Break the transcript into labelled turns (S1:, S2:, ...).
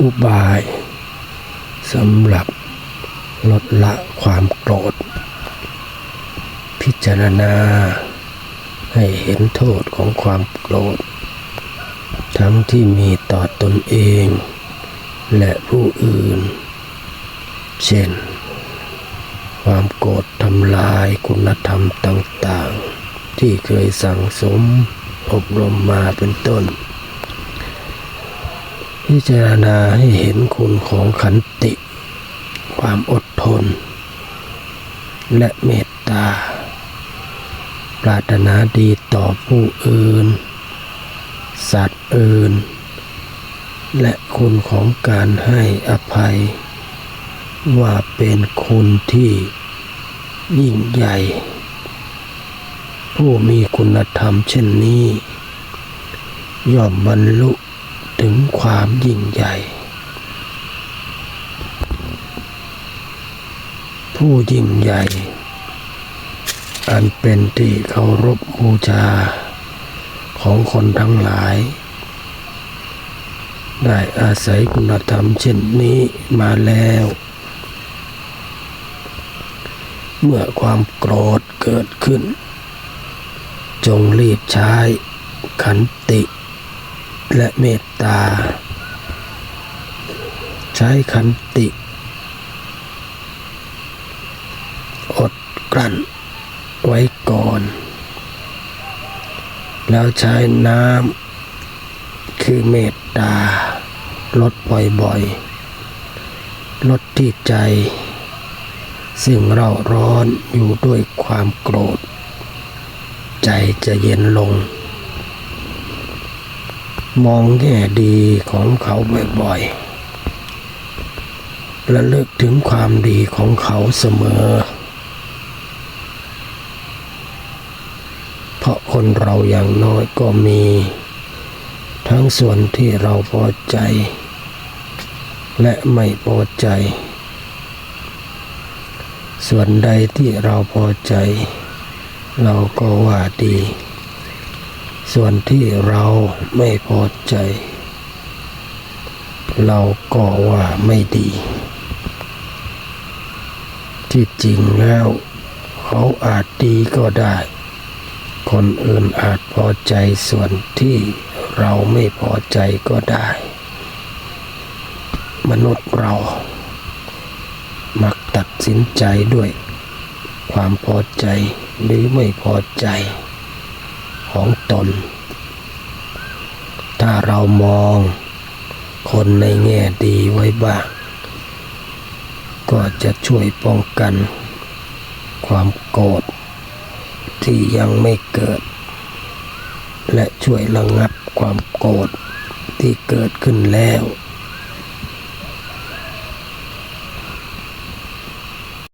S1: อุบายสำหรับลดละความโกรธ พิจารณา ให้เห็นโทษของความโกรธ ทั้งที่มีต่อตนเอง และผู้อื่น เช่น ความโกรธทำลายคุณธรรมต่าง ๆ ที่เคยสั่งสมอบรมมาเป็นต้น พิจารณาให้เห็นคุณของขันติ ความอดทน และเมตตา ปรารถนาดีต่อผู้อื่น สัตว์อื่น และคุณของการให้อภัย ว่าเป็นคุณที่ยิ่งใหญ่ ผู้มีคุณธรรมเช่นนี้ ย่อมบรรลุ ถึงความยิ่งใหญ่ ผู้ยิ่งใหญ่ อันเป็นที่เคารพบูชา ของคนทั้งหลาย ได้อาศัยคุณธรรมเช่นนี้มาแล้ว เมื่อความโกรธเกิดขึ้น จงรีบใช้ขันติ และเมตตา ใช้ขันติ อดกลั้นไว้ก่อน แล้วใช้น้ำคือเมตตา ลดบ่อยๆ ลดที่ใจ ซึ่งเราร้อนอยู่ด้วยความโกรธ ใจจะเย็นลง มองแง่ดีของเขาบ่อยๆระลึกถึงความดีของเขาเสมอ เพราะคนเราอย่างน้อยก็มี ทั้งส่วนที่เราพอใจ และไม่พอใจ ส่วนใดที่เราพอใจ เราก็ว่าดี ส่วนที่เราไม่พอใจ เราก็ว่าไม่ดี ที่จริงแล้ว เขาอาจดีก็ได้ คนอื่นอาจพอใจส่วนที่เราไม่พอใจก็ได้ มนุษย์เรา มักตัดสินใจด้วย ความพอใจหรือไม่พอใจ ของตน ถ้าเรามองคนในแง่ดีไว้บ้าง ก็จะช่วยป้องกัน ความโกรธที่ยังไม่เกิด และช่วยระงับความโกรธที่เกิดขึ้นแล้ว